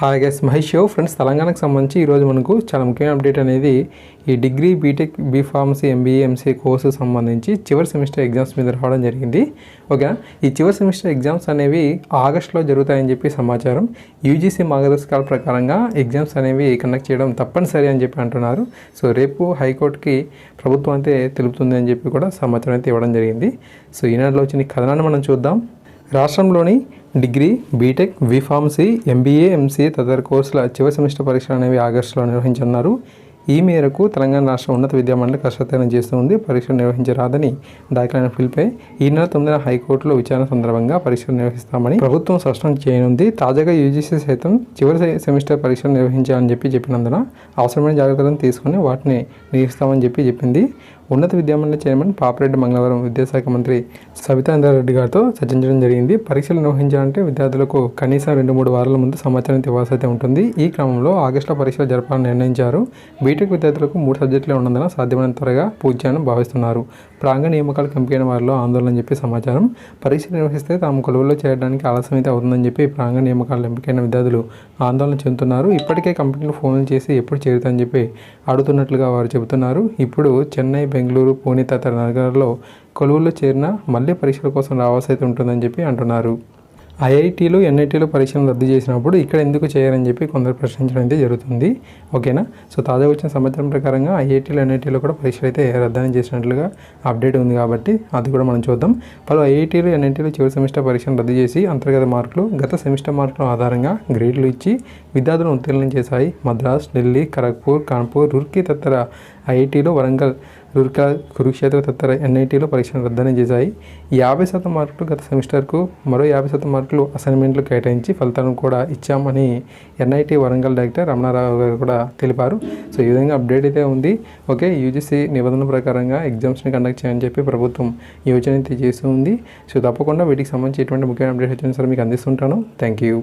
Hi guys Mahesh show friends తెలంగాణకు సంబంధించి ఈరోజు మనకు చాలా ముఖ్యమైన అప్డేట్ అనేది ఈ degree BTech B pharmacy MBA MCA course సంబంధించి చివరి సెమిస్టర్ ఎగ్జామ్స్ మీద రావడం జరిగింది. ఓకేనా ఈ చివరి సెమిస్టర్ ఎగ్జామ్స్ అనేవి ఆగస్టులో జరుగుతాయని చెప్పి సమాచారం. యూజీసీ మార్గదర్శకాల ప్రకారంగా ఎగ్జామ్స్ అనేవి కండక్ట్ చేయడం తప్పనిసరి అని చెప్పి అంటున్నారు. సో రేపు హైకోర్టుకి ప్రభుత్వం అయితే తెలుపుతుంది అని చెప్పి కూడా సమాచారం అయితే ఇవ్వడం జరిగింది. సో ఈనాడులో వచ్చిన కథనాన్ని మనం చూద్దాం. రాష్ట్రంలోని degree BTech B pharmacy MBA MCA తదితర కోర్సుల చివరి సెమిస్టర్ పరీక్షలు అనేవి ఆగస్టులో నిర్వహించనున్నారు. ఈ మేరకు తెలంగాణ రాష్ట్ర ఉన్నత విద్యామండలి కసరత్తైన చేస్తుంది పరీక్షలు నిర్వహించరాదని దాఖలైన పిలుపై ఈ నెల తొమ్మిదిన హైకోర్టులో విచారణ సందర్భంగా పరీక్షలు నిర్వహిస్తామని ప్రభుత్వం స్పష్టం చేయనుంది. తాజాగా యూజీసీ సైతం చివరి సెమిస్టర్ పరీక్షలు నిర్వహించాలని చెప్పి చెప్పినందున అవసరమైన జాగ్రత్తలను తీసుకుని వాటిని నిర్వహిస్తామని చెప్పి చెప్పింది. ఉన్నత విద్యామండలి చైర్మన్ పాపిరెడ్డి మంగళవారం విద్యాశాఖ మంత్రి సవితాంధ్రారెడ్డి రెడ్డి గారితో చర్చించడం జరిగింది. పరీక్షలు నిర్వహించాలంటే విద్యార్థులకు కనీసం రెండు మూడు వారాల ముందు సమాచారం ఇవ్వాల్సి అయితే ఉంటుంది. ఈ క్రమంలో ఆగస్టులో పరీక్షలు జరపాలని నిర్ణయించారు. బీటెక్ విద్యార్థులకు మూడు సబ్జెక్టులే ఉన్నందున సాధ్యమైనంత త్వరగా పూర్తి చేయాలని భావిస్తున్నారు. ప్రాంగ నియామకాలు ఎంపికైన వారిలో ఆందోళన చెప్పి సమాచారం. పరీక్షలు నిర్వహిస్తే తాము కొలువులో చేయడానికి ఆలస్యం అయితే అవుతుందని చెప్పి ప్రాంగ నియామకాలు ఎంపికైన విద్యార్థులు ఆందోళన చెందుతున్నారు. ఇప్పటికే కంపెనీలు ఫోన్లు చేసి ఎప్పుడు చేరుతాయని చెప్పి అడుగుతున్నట్లుగా వారు చెబుతున్నారు. ఇప్పుడు చెన్నై బెంగళూరు పూణే తదితర నగరాల్లో కొలువుల్లో చేరిన మళ్ళీ పరీక్షల కోసం రావాల్సి అయితే ఉంటుందని చెప్పి అంటున్నారు. ఐఐటీలు ఎన్ఐటీలు పరీక్షలు రద్దు చేసినప్పుడు ఇక్కడ ఎందుకు చేయరని చెప్పి కొందరు ప్రశ్నించడం అయితే జరుగుతుంది. ఓకేనా? సో తాజాగా వచ్చిన సమాచారం ప్రకారంగా ఐఐటీలు ఎన్ఐటీలో కూడా పరీక్షలు అయితే రద్దని చేసినట్లుగా అప్డేట్ ఉంది కాబట్టి అది కూడా మనం చూద్దాం. పలు ఐఐటీలు ఎన్ఐటీలు చివరి సెమిస్టర్ పరీక్షను రద్దు చేసి అంతర్గత మార్కులు గత సెమిస్టర్ మార్కుల ఆధారంగా గ్రేడ్లు ఇచ్చి విద్యార్థులను ఉత్తీర్ణం చేశాయి. మద్రాస్ ఢిల్లీ ఖరగ్పూర్ కాన్పూర్ రూర్కీ తదితర ఐఐటీలో వరంగల్ రుర్కా కురుక్షేత్ర తదితర ఎన్ఐటీలో పరీక్షలు రద్దని చేశాయి. యాభై శాతం మార్కులు గత సెమిస్టర్కు మరో యాభై శాతం మార్కులు అసైన్మెంట్లు కేటాయించి ఫలితాలను కూడా ఇచ్చామని ఎన్ఐటీ వరంగల్ డైరెక్టర్ రమణారావు గారు కూడా తెలిపారు. సో ఈ విధంగా అప్డేట్ అయితే ఉంది. ఓకే యూజీసీ నిబంధనల ప్రకారంగా ఎగ్జామ్స్ని కండక్ట్ చేయని చెప్పి ప్రభుత్వం యోచన అయితే చేస్తూ ఉంది. సో తప్పకుండా వీటికి సంబంధించి ఎటువంటి ముఖ్యమైన అప్డేట్ వచ్చినా సరే మీకు అందిస్తుంటాను. Thank you